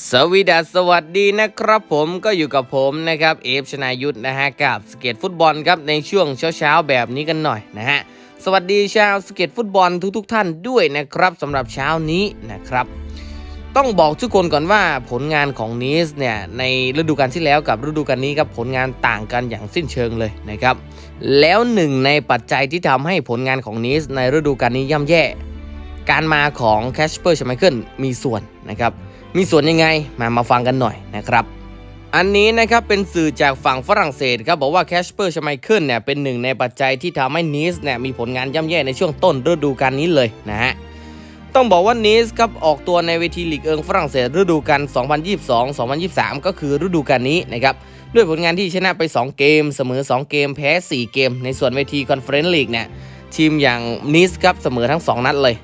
สวีดัสสวัสดีนะครับผมก็อยู่กับผมนะครับเอฟชนายุทธนะฮะกับสเก็ตฟุตบอลครับในช่วงเช้าๆแบบนี้กันหน่อยนะฮะสวัสดีชาวสเก็ตฟุตบอลทุกๆทท่านด้วยนะครับสำหรับเช้านี้นะครับ ต้องบอกทุกคนก่อนว่าผลงานของนีสเนี่ยในฤดูกาลที่แล้วกับฤดูกาลนี้ครับผลงานต่างกันอย่างสิ้นเชิงเลยนะครับ แล้วหนึ่งในปัจจัยที่ทำให้ผลงานของนีสในฤดูกาลนี้ย่ำแย่ การมาของแคชเปอร์ชไมเคิลมีส่วนนะครับ มีส่วนยังไงมามาฟังกันหน่อยนะครับอันนี้นะครับเป็นสื่อจากฝั่งฝรั่งเศสครับบอกว่าแคชเปอร์ชไมเคิลเนี่ยเป็นหนึ่งในปัจจัยที่ทำให้นีสเนี่ยมีผลงานย่ำแย่ในช่วงต้นฤดูกาลนี้เลยนะฮะต้องบอกว่านีสครับออกตัวในเวทีลีกเอิงฝรั่งเศสฤดูกาล 2022-2023 ก็คือฤดูกาลนี้นะครับด้วยผลงานที่ชนะไป 2 เกม เสมอ 2 เกมแพ้ 4 เกม ในส่วนเวทีคอนเฟอเรนซ์ลีกเนี่ยทีมอย่างนีสครับเสมอทั้ง 2 นัดเลย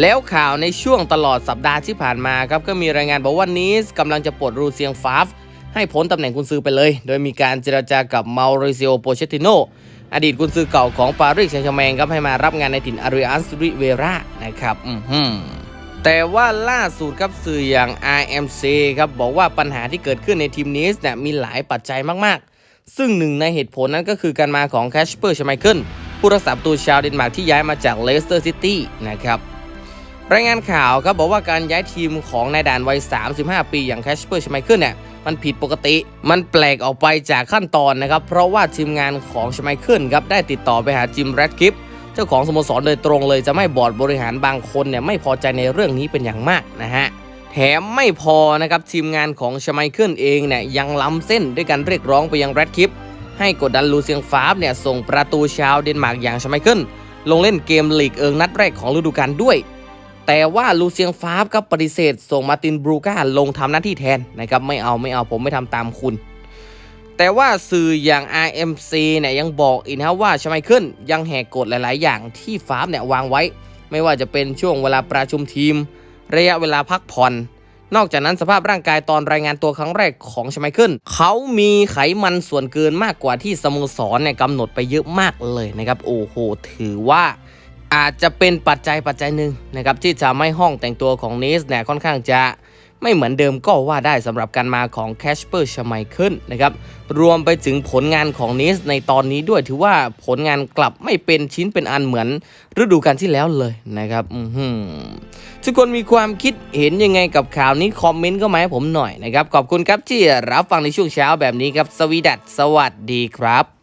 แล้วข่าวในช่วงตลอดสัปดาห์ที่ผ่านมาครับก็มีรายงานบอกว่านีสกำลังจะปลดรูเซียงฟาฟให้พ้นตำแหน่งกุนซือไปเลย โดยมีการเจรจากับมาริซิโอโปเชติโนอดีตกุนซือเก่าของปารีสแซงต์แชร์แมงครับให้มารับงานในถิ่นอาริอันสริเวรานะครับอือหือแต่ว่าล่าสุดครับสื่ออย่าง RMC ครับบอกว่าปัญหาที่เกิดขึ้นในทีมนีสเนี่ยมีหลายปัจจัยมากๆ ซึ่งหนึ่งในเหตุผลนั้นก็คือการมาของแคชเปอร์ชไมเคิลผู้รักษาประตูชาวเดนมาร์กที่ย้ายมาจากเลสเตอร์ซิตี้นะครับ รายงานข่าวครับบอกว่าการย้ายทีมของนายด่านวัย 35 ปีอย่างแคชเปอร์ชไมเคิลเนี่ยมันผิดปกติ มันแปลกออกไปจากขั้นตอนนะครับ เพราะว่าทีมงานของชไมเคิลครับได้ติดต่อไปหาจิมแรดกิฟเจ้าของสโมสรโดยตรงเลยจะไม่บอร์ดบริหารบางคนเนี่ยไม่พอใจในเรื่องนี้เป็นอย่างมากนะฮะแถมไม่พอนะครับทีมงานของชไมเคิลเองเนี่ยยังล้ำเส้นด้วยการเรียกร้องไปยังแรดกิฟให้กดดันลูเซียงฟาบเนี่ยส่งประตูชาวเดนมาร์กอย่างชไมเคิลลงเล่นเกมลีกเอิงนัดแรกของฤดูกาลด้วย แต่ว่าลูเซียงฟาบก็ปฏิเสธ ส่งมาตินบรูก้าลงทำหน้าที่แทนนะครับไม่เอาไม่เอาผมไม่ทำตามคุณ แต่ว่าสื่ออย่าง RMC เนี่ยยังบอกอีกนะว่าชไมเคิลยังแหกกฎหลาย ๆ อย่างที่ฟาบเนี่ยวางไว้ ไม่ว่าจะเป็นช่วงเวลาประชุมทีม ระยะเวลาพักผ่อนนอกจากนั้นสภาพร่างกายตอนรายงานตัวครั้งแรกของชไมเคิลเขามีไขมันส่วนเกินมากกว่าที่สโมสรเนี่ยกำหนดไปเยอะมากเลยนะครับ โอ้โห ถือว่า อาจจะเป็นปัจจัยปัจจัยหนึ่งนะครับที่จะไม่ห้องแต่งตัวของเนสเนี่ยค่อนข้างจะไม่เหมือนเดิมก็ว่าได้สำหรับการมาของแคชเปอร์ชไมเคิลนะครับรวมไปถึงผลงานของเนสในตอนนี้ด้วยถือว่าผลงานกลับไม่เป็นชิ้นเป็นอันเหมือนฤดูกาลที่แล้วเลยนะครับอือหือทุกคนมีความคิดเห็นยังไงกับข่าวนี้คอมเมนต์ก็มาให้ผมหน่อยนะครับขอบคุณครับที่รับฟังในช่วงเช้าแบบนี้ครับสวีดัสสวัสดีครับ